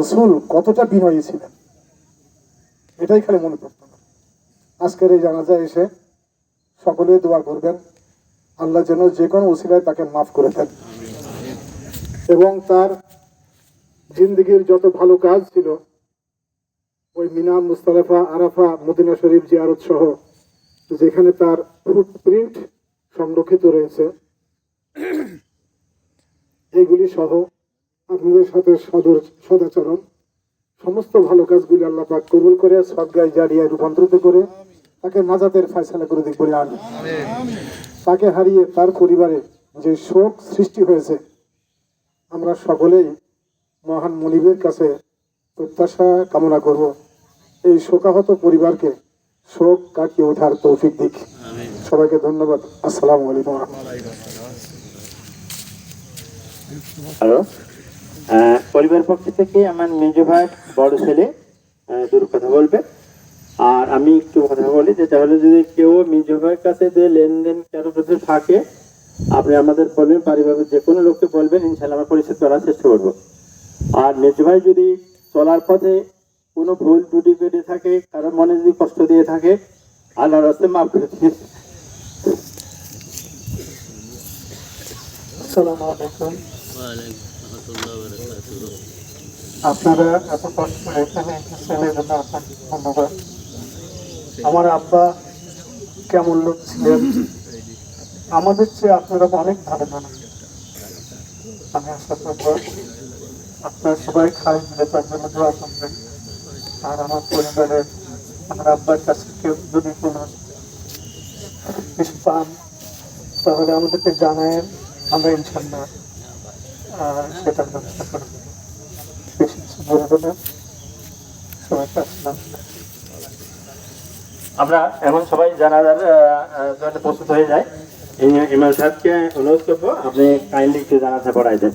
রসুল কতটা বিনয়ী ছিলেন? এটাই খালি মনে পড়তো না। আজকের এই জানাজায় এসে সকলে দোয়া করবেন। আল্লাহ যেন যে কোনো ওসিলায় তাকে মাফ করে দেন। এবং তার জিন্দগির যত ভালো কাজ ছিল, ওই মিনা, মুস্তালাফা, আরাফা, মদিনা শরীফ জিয়ারত সহ যেখানে তার ফুটপ্রিন্ট সংরক্ষিত রয়েছে এইগুলি সহ আপনাদের সাথে সদর সদাচরণ। সমস্ত ভালো কাজগুলি আল্লাহ পাক কবুল করে, সদগায় জারিয়ায় রূপান্তরিত করে, তাকে নাজাতের ফয়সালা করে দিক বলে তাকে হারিয়ে তার পরিবারে যে শোক সৃষ্টি হয়েছে, আমরা সকলেই মহান মনিবের কাছে প্রত্যাশা কামনা করব। এই শোকাহত পরিবারকে শোক কাটিয়ে ওঠার তৌফিক দিক। সবাইকে ধন্যবাদ। আসসালামু আলাইকুম। হ্যালো? পরিবার পক্ষ থেকে আমার মেজ ভাই বড় ছেলে দুটো কথা বলবে। আর আমি একটু কথা বলি যেটা হলো যদি কেউ মেজ ভাইয়ের কাছে যে লেনদেন কারও কাছে থাকে আপনি আমাদের বলবেন পারিবারিক যে কোনো লোককে বলবেন ইনশাল্লাহ আমরা পরিশোধ করার চেষ্টা করব। আর মেজ ভাই যদি চলার পথে কোনো ভুল ত্রুটি কেটে থাকে কারও মনে যদি কষ্ট দিয়ে থাকে আল্লাহর রাস্তে মাফ করে দিন। আসসালামু আলাইকুম। আপনারা এত কষ্ট এখানে এসেছেন, এই জন্য আপনাকে ধন্যবাদ। আমার আব্বা কেমন লোক ছিলেন? আমাদের চেয়ে আপনারা অনেক ভালো মানুষ। আমি আশা করব আপনারা সবাই খাই মিলে তার জন্য দোয়া করবেন। আর আমার পরিবারের, আমার আব্বার কাছে কেউ যদি কোনো কিছু পান, তাহলে আমাদেরকে জানায়েন। আমরা ইনশাল্লাহ আমরা এখন সবাই জানাজার প্রস্তুত হয়ে যায় ইমাম সাহেবকে অনুরোধ করব, আপনি কাইন্ডলি একটু জানাতে পড়াই দেন।